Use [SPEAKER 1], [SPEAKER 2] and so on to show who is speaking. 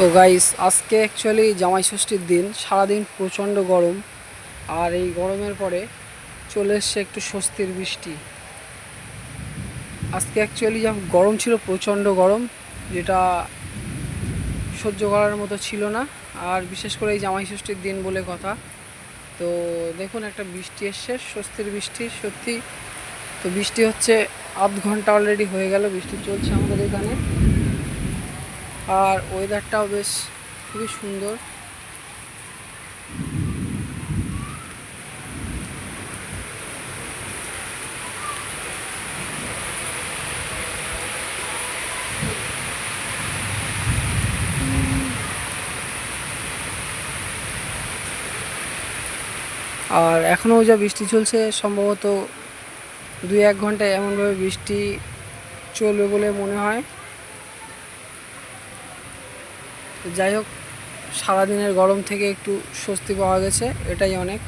[SPEAKER 1] তো গাইস আজকে অ্যাকচুয়ালি জামাই ষষ্ঠীর দিন, সারাদিন প্রচণ্ড গরম, আর এই গরমের পরে চলে এসছে একটু স্বস্তির বৃষ্টি। আজকে অ্যাকচুয়ালি যা গরম ছিল, প্রচণ্ড গরম, যেটা সহ্য করার মতো ছিল না, আর বিশেষ করে এই জামাই ষষ্ঠীর দিন বলে কথা। তো দেখুন, একটা বৃষ্টি এসছে, স্বস্তির বৃষ্টি, সত্যি। তো বৃষ্টি হচ্ছে আধ ঘণ্টা অলরেডি হয়ে গেল, বৃষ্টি চলছে আমাদের এখানে। আর ওয়েদারটাও বেশ খুবই সুন্দর। আর এখনও যা বৃষ্টি চলছে, সম্ভবত দুই এক ঘন্টায় এমনভাবে বৃষ্টি চলবে বলে মনে হয় তো যাই হোক সারাদিনের গরম থেকে একটু স্বস্তি পাওয়া গেছে এটাই অনেক।